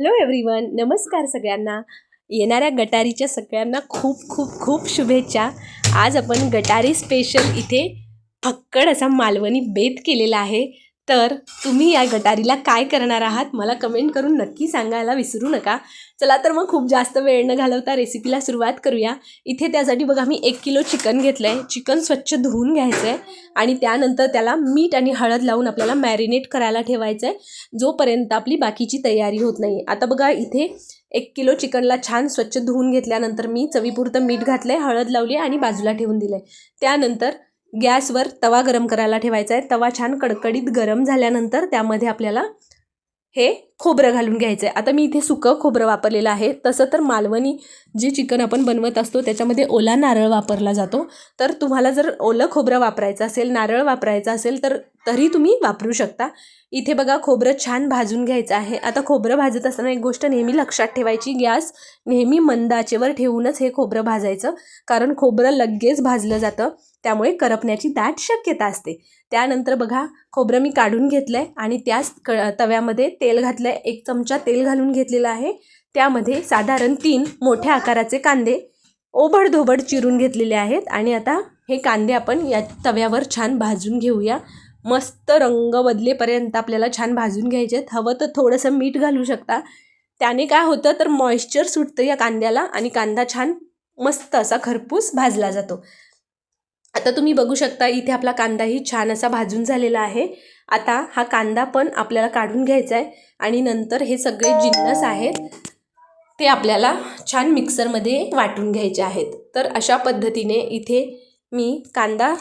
Hello everyone नमस्कार सगळ्यांना. येणाऱ्या गटारीच्या सगळ्यांना खूप खूप खूप शुभेच्छा. आज आपण गटारी स्पेशल इथे फक्कड असा मालवणी बेत केलेला आहे. तर तुम्ही या गटारीला काय करणार आहात? मला कमेंट करून नक्की सांगायला विसरू नका. चला तर मग खूप जास्त वेळ न घालवता रेसिपीला सुरुवात करूया. इथे त्यासाठी बघा मी एक किलो चिकन घेतलं आहे चिकन स्वच्छ धुवून घ्यायचं आहे आणि त्यानंतर त्याला मीठ आणि हळद लावून आपल्याला मॅरिनेट करायला ठेवायचं आहे जोपर्यंत आपली बाकीची तयारी होत नाही. आता बघा इथे एक किलो चिकनला छान स्वच्छ धुवून घेतल्यानंतर मी चवीपुरतं मीठ घातलं आहे हळद लावली आणि बाजूला ठेवून दिलं आहे त्यानंतर गॅसवर तवा गरम करायला ठेवायचा आहे. तवा छान कडकडीत गरम झाल्यानंतर त्यामध्ये आपल्याला हे खोबरं घालून घ्यायचं आहे आता मी इथे सुकं खोबरं वापरलेलं आहे. तसं तर मालवणी जे चिकन आपण बनवत असतो त्याच्यामध्ये ओला नारळ वापरला जातो. तर तुम्हाला जर ओलं खोबरं वापरायचं असेल नारळ वापरायचं असेल तर तरी तुम्ही वापरू शकता. इथे बघा खोबरं छान भाजून घ्यायचं आहे. आता खोबरं भाजत असताना एक गोष्ट नेहमी लक्षात ठेवायची गॅस नेहमी मंदाचेवर ठेवूनच हे खोबरं भाजायचं. कारण खोबरं लगेच भाजलं जातं. त्यामुळे करपण्याची दाट शक्यता असते. त्यानंतर बघा खोबरं मी काढून घेतलं आहे आणि त्याच क तव्यामध्ये तेल घातलं आहे एक चमचा तेल घालून घेतलेलं आहे. त्यामध्ये साधारण तीन मोठ्या आकाराचे कांदे ओबडधोबड चिरून घेतलेले आहेत. आणि आता हे कांदे आपण या तव्यावर छान भाजून घेऊया. मस्त रंग बदलेपर्यंत आपल्याला छान भाजून घ्यायचे आहेत. हवं तर थोडंसं मीठ घालू शकता. त्याने काय होतं तर मॉइश्चर सुटतं या कांद्याला आणि कांदा छान मस्त असा खरपूस भाजला जातो. आता तुम्ही बघू शकता इथे आपला कांदाही छान असा भाजून झालेला आहे. आता हा कांदा पण आपल्याला काढून घ्यायचा आहे आणि नंतर हे सगळे जिन्नस आहेत ते आपल्याला छान मिक्सरमध्ये वाटून घ्यायचे आहेत. तर अशा पद्धतीने इथे मी कांदा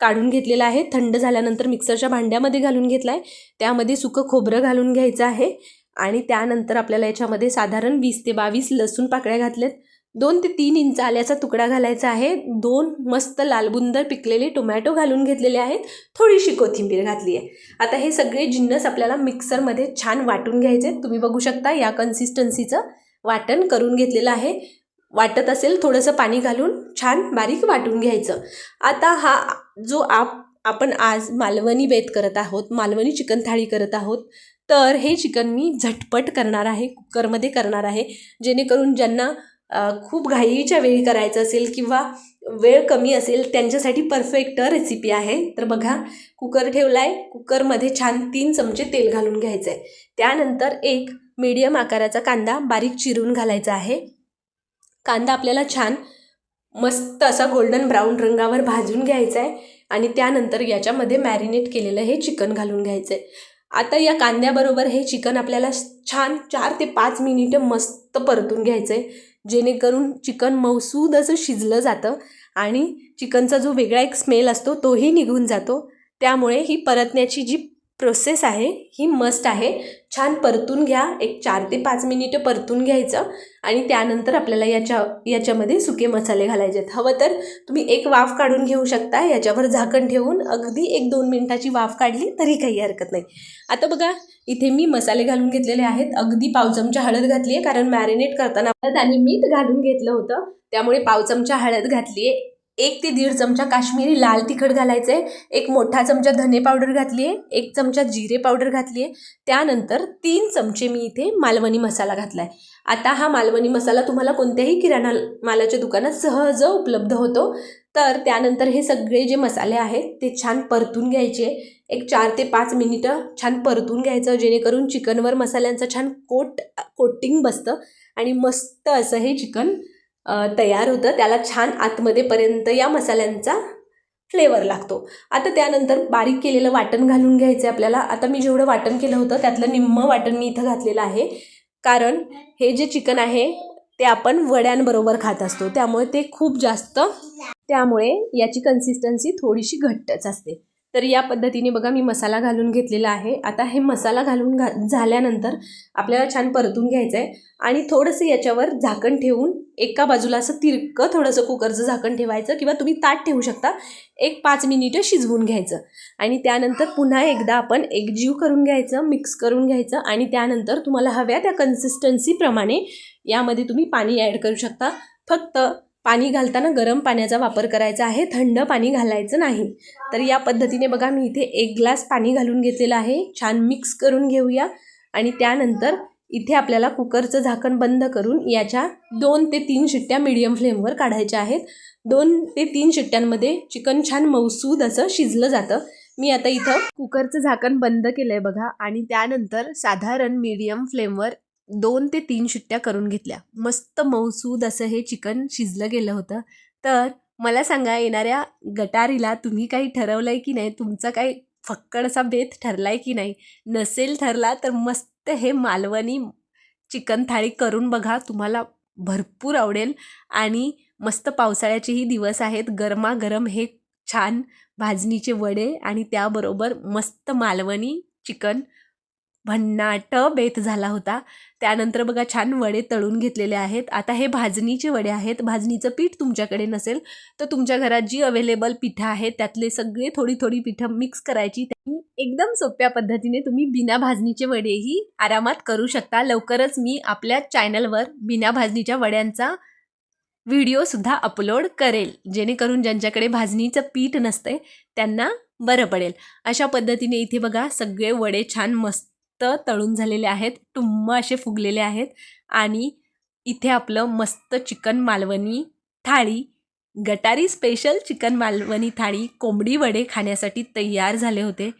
काढून घेतलेला आहे. थंड झाल्यानंतर मिक्सरच्या भांड्यामध्ये घालून घेतला आहे त्यामध्ये सुकं खोबरं घालून घ्यायचं आहे आणि त्यानंतर आपल्याला याच्यामध्ये साधारण वीस ते बावीस लसूण पाकळ्या घातल्यात. दोन ते तीन इंच आल्याचा तुकडा घालायचा आहे. दोन मस्त लालबुंदर पिकलेले टोमॅटो घालून घेतलेले आहेत. थोडीशी कोथिंबीर घातली आहे. आता हे सगळे जिन्नस आपल्याला मिक्सरमध्ये छान वाटून घ्यायचे. तुम्ही बघू शकता या कन्सिस्टन्सीचं वाटण करून घेतलेलं आहे. वाटत असेल थोडंसं पाणी घालून छान बारीक वाटून घ्यायचं. आता हा जो आप आपण आज मालवणी बेत करत आहोत मालवणी चिकन थाळी करत आहोत तर हे चिकन मी झटपट करणार आहे कुकरमध्ये करणार आहे. जेणेकरून ज्यांना खूप घाईच्या वेळी करायचं असेल किंवा वेळ कमी असेल त्यांच्यासाठी परफेक्ट रेसिपी आहे. तर बघा कुकर ठेवला आहे कुकरमध्ये छान तीन चमचे तेल घालून घ्यायचं आहे त्यानंतर एक मीडियम आकाराचा कांदा बारीक चिरून घालायचा आहे. कांदा आपल्याला छान मस्त असा गोल्डन ब्राऊन रंगावर भाजून घ्यायचा आहे आणि त्यानंतर याच्यामध्ये मॅरिनेट केलेलं हे चिकन घालून घ्यायचं आहे आता या कांद्याबरोबर हे चिकन आपल्याला छान चार ते पाच मिनिटं मस्त परतून घ्यायचं आहे जेणेकरून चिकन मौसूद असं शिजलं जातं आणि चिकनचा जो वेगळा एक स्मेल असतो तोही निघून जातो. त्यामुळे ही परतण्याची जी प्रोसेस आहे ही मस्ट आहे. छान परतून घ्या एक चार ते पाच मिनिटं परतून घ्यायचं आणि त्यानंतर आपल्याला याच्या याच्यामध्ये सुके मसाले घालायचे आहेत हवं तर तुम्ही एक वाफ काढून घेऊ शकता याच्यावर झाकण ठेवून अगदी एक दोन मिनटाची वाफ काढली तरी काही हरकत नाही. आता बघा इथे मी मसाले घालून घेतलेले आहेत. अगदी पाव चमचा हळद घातली आहे कारण मॅरिनेट करताना हळद आणि मीठ घालून घेतलं होतं. त्यामुळे पाव चमचा हळद घातली आहे एक ते दीड चमचा काश्मीरी लाल तिखट घालायचं आहे एक मोठा चमचा धने पावडर घातली आहे एक चमचा जिरे पावडर घातली आहे त्यानंतर तीन चमचे मी इथे मालवणी मसाला घातला आहे आता हा मालवणी मसाला तुम्हाला कोणत्याही किराणा मालाच्या दुकानात सहज उपलब्ध होतो. तर त्यानंतर हे सगळे जे मसाले आहेत ते छान परतून घ्यायचे. एक चार ते पाच मिनिटं छान परतून घ्यायचं जेणेकरून चिकनवर मसाल्यांचं छान कोट कोटिंग बसतं. आणि मस्त असं हे चिकन तयार होतं. त्याला छान आतमध्येपर्यंत या मसाल्यांचा फ्लेवर लागतो. आता त्यानंतर बारीक केलेलं वाटण घालून घ्यायचं आहे आपल्याला. आता मी जेवढं वाटण केलं होतं त्यातलं निम्मं वाटण मी इथं घातलेलं आहे. कारण हे जे चिकन आहे ते आपण वड्यांबरोबर खात असतो. त्यामुळे ते खूप जास्त त्यामुळे याची कन्सिस्टन्सी थोडीशी घट्टच असते. तर या पद्धतीने बघा मी मसाला घालून घेतलेला आहे. आता हे मसाला घालून घा झाल्यानंतर आपल्याला छान परतून घ्यायचं आहे आणि थोडंसं याच्यावर झाकण ठेवून एका बाजूला असं तिरकं थोडंसं कुकरचं झाकण ठेवायचं किंवा तुम्ही ताट ठेवू शकता. एक पाच मिनिटं शिजवून घ्यायचं आणि त्यानंतर पुन्हा एकदा आपण एकजीव करून घ्यायचं मिक्स करून घ्यायचं आणि त्यानंतर तुम्हाला हव्या त्या कन्सिस्टन्सीप्रमाणे यामध्ये तुम्ही पाणी ॲड करू शकता. फक्त पाणी घालताना गरम पाण्याचा वापर करायचा आहे. थंड पाणी घालायचं नाही. तर या पद्धतीने बघा मी इथे एक ग्लास पाणी घालून घेतलेलं आहे. छान मिक्स करून घेऊया. आणि त्यानंतर इथे आपल्याला कुकरचं झाकण बंद करून याच्या दोन ते तीन शिट्ट्या मीडियम फ्लेमवर काढायच्या आहेत. दोन ते तीन शिट्ट्यांमध्ये चिकन छान मौसूद असं शिजलं जातं. मी आता इथं कुकरचं झाकण बंद केलं आहे बघा. आणि त्यानंतर साधारण मीडियम फ्लेमवर दोन ते तीन शिट्ट्या करून घेतल्या. मस्त मौसूद असं हे चिकन शिजलं गेलं होतं. तर मला सांगा येणाऱ्या गटारीला तुम्ही काही ठरवलं आहे की नाही? तुमचा काही फक्कड असा बेत ठरला आहे की नाही? नसेल ठरला तर मस्त हे मालवणी चिकन थाळी करून बघा. तुम्हाला भरपूर आवडेल आणि मस्त पावसाळ्याचेही दिवस आहेत. गरमागरम हे छान भाजणीचे वडे आणि त्याबरोबर मस्त मालवणी चिकन भन्नाट बेत झाला होता. त्यानंतर बघा छान वडे तळून घेतलेले आहेत. आता हे भाजणीचे वडे आहेत. भाजणीचं पीठ तुमच्याकडे नसेल तर तुमच्या घरात जी अवेलेबल पिठं आहेत त्यातले सगळे थोडी थोडी पिठं मिक्स करायची. एकदम सोप्या पद्धतीने तुम्ही बिना भाजणीचे वडेही आरामात करू शकता. लवकरच मी आपल्या चॅनलवर बिना भाजणीच्या वड्यांचा व्हिडिओसुद्धा अपलोड करेल. जेणेकरून ज्यांच्याकडे भाजणीचं पीठ नसतंय त्यांना बरं पडेल. अशा पद्धतीने इथे बघा सगळे वडे छान मस्त तळून झालेले आहेत टुम्म असे फुगलेले आहेत आणि इथे आपलं मस्त चिकन मालवणी थाळी गटारी स्पेशल चिकन मालवणी थाळी कोंबडी वडे खाण्यासाठी तयार झाले होते.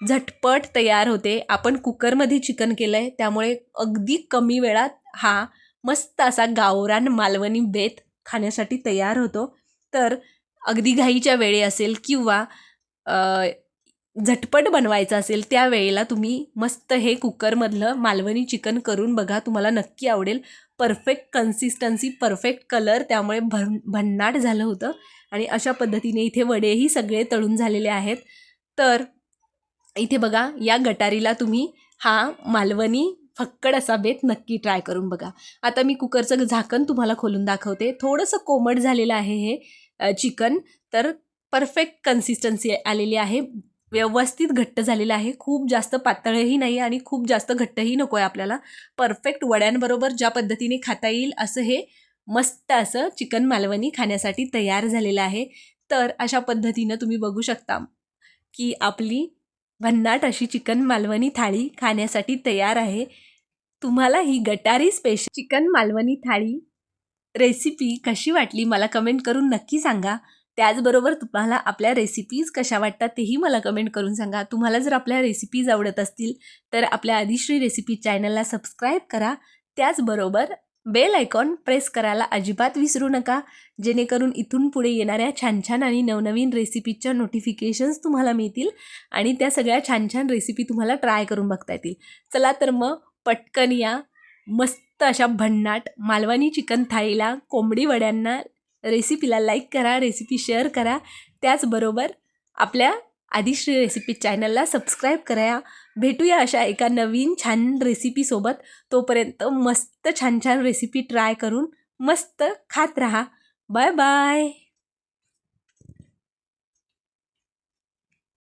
झटपट तयार होते. आपण कुकरमध्ये चिकन केलं आहे त्यामुळे अगदी कमी वेळात हा मस्त असा गावरान मालवणी बेत खाण्यासाठी तयार होतो. तर अगदी घाईच्या वेळी असेल किंवा झटपट बनवायचं असेल त्यावेळेला तुम्ही मस्त हे कुकरमधलं मालवणी चिकन करून बघा तुम्हाला नक्की आवडेल. परफेक्ट कन्सिस्टन्सी परफेक्ट कलर त्यामुळे भन भन्नाट झालं होतं. आणि अशा पद्धतीने इथे वडेही सगळे तळून झालेले आहेत. तर इथे बघा या गटारीला तुम्ही हा मालवणी फक्कड असा बेत नक्की ट्राय करून बघा. आता मी कुकरचं झाकण तुम्हाला खोलून दाखवते. थोडंसं कोमट झालेलं आहे हे चिकन. तर परफेक्ट कन्सिस्टन्सी आलेली आहे. व्यवस्थित घट्ट झालेलं आहे. खूप जास्त पातळही नाही आणि खूप जास्त घट्टही नको आहे आपल्याला. परफेक्ट वड्यांबरोबर ज्या पद्धतीने खाता येईल असं हे मस्त असं चिकन मालवणी खाण्यासाठी तयार झालेलं आहे. तर अशा पद्धतीनं तुम्ही बघू शकता की आपली भन्नाट अशी चिकन मालवणी थाळी खाण्यासाठी तयार आहे. तुम्हाला ही Gatari special chicken Malvani thali recipe कशी वाटली मला कमेंट करून नक्की सांगा. त्याचबरोबर तुम्हाला आपल्या रेसिपीज कशा वाटतात तेही मला कमेंट करून सांगा. तुम्हाला जर आपल्या रेसिपीज आवडत असतील तर आपल्या आदिश्री रेसिपी चॅनलला सबस्क्राईब करा. त्याचबरोबर बेल आयकॉन प्रेस करायला अजिबात विसरू नका. जेणेकरून इथून पुढे येणाऱ्या छान छान आणि नवनवीन रेसिपीच्या नोटिफिकेशन्स तुम्हाला मिळतील आणि त्या सगळ्या छान छान रेसिपी तुम्हाला ट्राय करून बघता येतील. चला तर मग पटकन या मस्त अशा भन्नाट मालवणी चिकन थाळीला कोंबडी वड्यांना रेसिपीला लाईक करा रेसिपी शेअर करा. त्याचबरोबर आपल्या आदिश्री रेसिपी चॅनलला सबस्क्राईब करा. भेटूया अशा एका नवीन छान रेसिपीसोबत तोपर्यंत मस्त छान छान रेसिपी ट्राय करून मस्त खात राहा. Bye bye